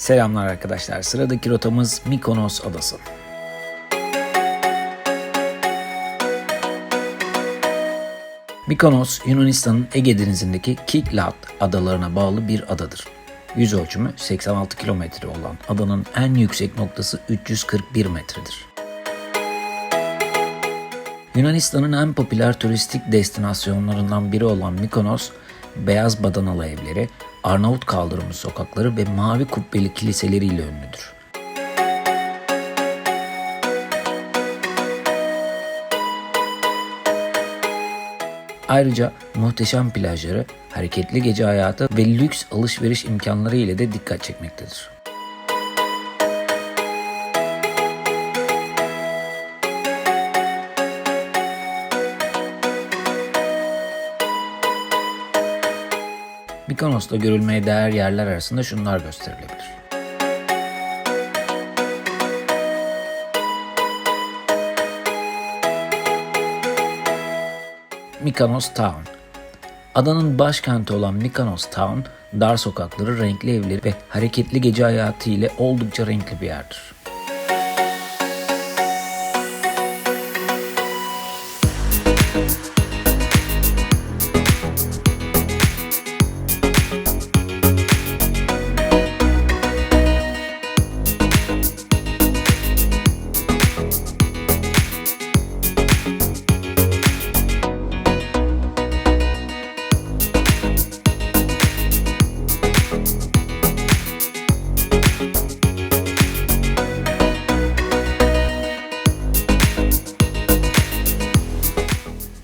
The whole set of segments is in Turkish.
Selamlar arkadaşlar. Sıradaki rotamız Mikonos Adası. Mikonos, Yunanistan'ın Ege Denizi'ndeki Kiklat adalarına bağlı bir adadır. Yüz ölçümü 86 kilometre olan adanın en yüksek noktası 341 metredir. Yunanistan'ın en popüler turistik destinasyonlarından biri olan Mikonos, beyaz badanalı evleri, Arnavut kaldırımı sokakları ve mavi kubbeli kiliseleriyle ünlüdür. Ayrıca muhteşem plajları, hareketli gece hayatı ve lüks alışveriş imkanları ile de dikkat çekmektedir. Mikonos'ta görülmeye değer yerler arasında şunlar gösterilebilir. Mikonos Town Adanın başkenti olan Mikonos Town, dar sokakları, renkli evleri ve hareketli gece hayatı ile oldukça renkli bir yerdir.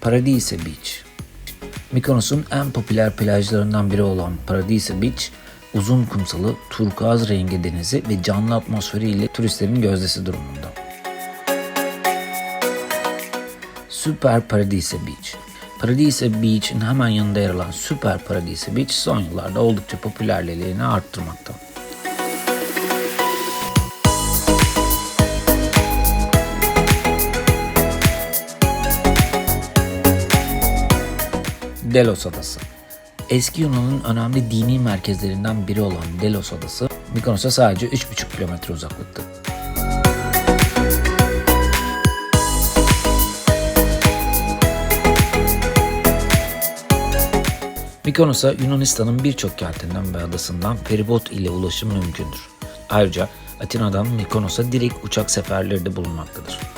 Paradise Beach. Mikonos'un en popüler plajlarından biri olan Paradise Beach, uzun kumsalı, turkuaz rengi denizi ve canlı atmosferiyle turistlerin gözdesi durumunda. Süper Paradise Beach. Paradise Beach'in hemen yanında yer alan Süper Paradise Beach son yıllarda oldukça popülerliğini arttırmakta. Delos Adası. Eski Yunan'ın önemli dini merkezlerinden biri olan Delos Adası, Mikonos'a sadece 3,5 kilometre uzaklıkta. Mikonos'a Yunanistan'ın birçok kentinden ve adasından feribot ile ulaşım mümkündür. Ayrıca Atina'dan Mikonos'a direkt uçak seferleri de bulunmaktadır.